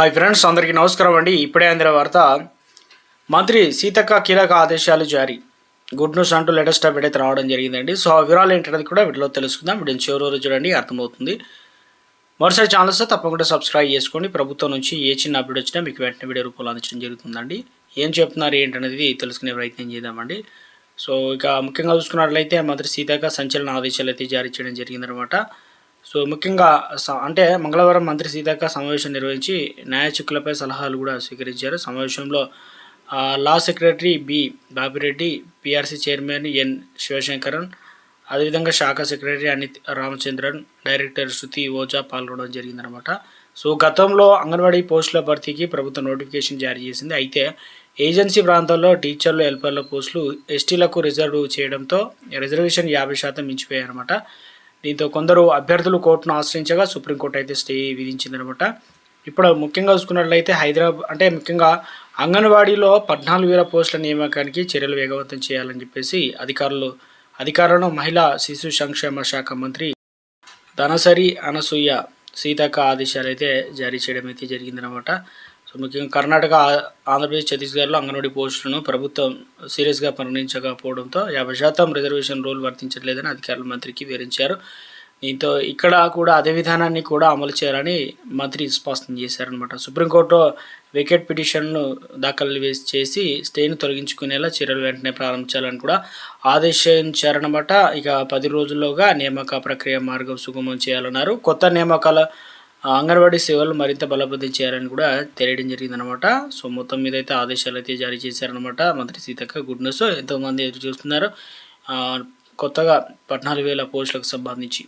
Hi friends అందరికీ నమస్కారం అండి. ఇప్పుడే అందిన వార్త మంత్రి సీతక్క కీలక ఆదేశాలు జారీ. గుడ్ న్యూస్ అంటూ లేటెస్ట్ అప్డేట్ అయితే రావడం జరిగిందండి. సో ఆ వివరాలు ఏంటనేది కూడా వీటిలో తెలుసుకుందాం. వీడియో చివరి రోజు చూడండి అర్థమవుతుంది. మరోసారి ఛానల్స్ తప్పకుండా సబ్స్క్రైబ్ చేసుకోండి. ప్రభుత్వం నుంచి ఏ చిన్న అప్డేట్ వచ్చినా మీకు వెంటనే వీడియో రూపంలో అందించడం జరుగుతుందండి. ఏం చెప్తున్నారు ఏంటనేది తెలుసుకునే ప్రయత్నం చేద్దామండి. సో ఇక ముఖ్యంగా చూసుకున్నట్లయితే మంత్రి సీతక్క సంచలన ఆదేశాలు అయితే జారీ చేయడం జరిగిందనమాట సో ముఖ్యంగా స- అంటే మంగళవారం మంత్రి సీతక్క సమావేశం నిర్వహించి న్యాయ చిక్కులపై సలహాలు కూడా స్వీకరించారు. సమావేశంలో law secretary B Bapireddy PRC chairman N Sivasankaran అదేవిధంగా శాఖ సెక్రటరీ అనిత్ రామచంద్రన్ డైరెక్టర్ శృతి ఓజా పాల్గొనడం జరిగిందనమాట సో గతంలో అంగన్వాడీ పోస్టుల భర్తీకి ప్రభుత్వం నోటిఫికేషన్ జారీ చేసింది. అయితే ఏజెన్సీ ప్రాంతాల్లో టీచర్లు హెల్పర్ల పోస్టులు ఎస్టీలకు రిజర్వ్ చేయడంతో రిజర్వేషన్ యాభై శాతం మించిపోయాయన్నమాట. దీంతో కొందరు అభ్యర్థులు కోర్టును ఆశ్రయించగా సుప్రీంకోర్టు అయితే స్టే విధించిందనమాట. ఇప్పుడు ముఖ్యంగా చూసుకున్నట్లయితే హైదరాబాద్ అంటే ముఖ్యంగా అంగన్వాడీలో పద్నాలుగు వేల పోస్టుల నియామకానికి చర్యలు వేగవంతం చేయాలని చెప్పేసి అధికారులు అధికారులను మహిళా శిశు సంక్షేమ శాఖ మంత్రి ధనసరి అనసూయ సీతక్క ఆదేశాలు అయితే జారీ చేయడం అయితే జరిగిందనమాట. సో ముఖ్యంగా కర్ణాటక ఆంధ్రప్రదేశ్ ఛత్తీస్గఢ్లో అంగన్వాడీ పోస్టులను ప్రభుత్వం సీరియస్గా పరిగణించకపోవడంతో యాభై శాతం రిజర్వేషన్ రూల్ వర్తించట్లేదని అధికారులు మంత్రికి వివరించారు. దీంతో ఇక్కడ కూడా అదే విధానాన్ని కూడా అమలు చేయాలని మంత్రి స్పష్టం చేశారనమాట సుప్రీంకోర్టు వికెట్ పిటిషన్ను దాఖలు చేసి స్టేను తొలగించుకునేలా చర్యలు వెంటనే ప్రారంభించాలని కూడా ఆదేశించారనమాట ఇక పది రోజుల్లోగా నియామక ప్రక్రియ మార్గం సుగమం చేయాలన్నారు. కొత్త నియామకాల అంగన్వాడీ సేవలు మరింత బలోపేతం చేయాలని కూడా తెలియడం జరిగిందనమాట సో మొత్తం మీద అయితే ఆదేశాలు అయితే జారీ చేశారనమాట మంత్రి సీతక్క గుడ్ న్యూస్. ఎంతోమంది ఎదురు చూస్తున్నారు. కొత్తగా పద్నాలుగు వేల పోస్టులకు సంబంధించి.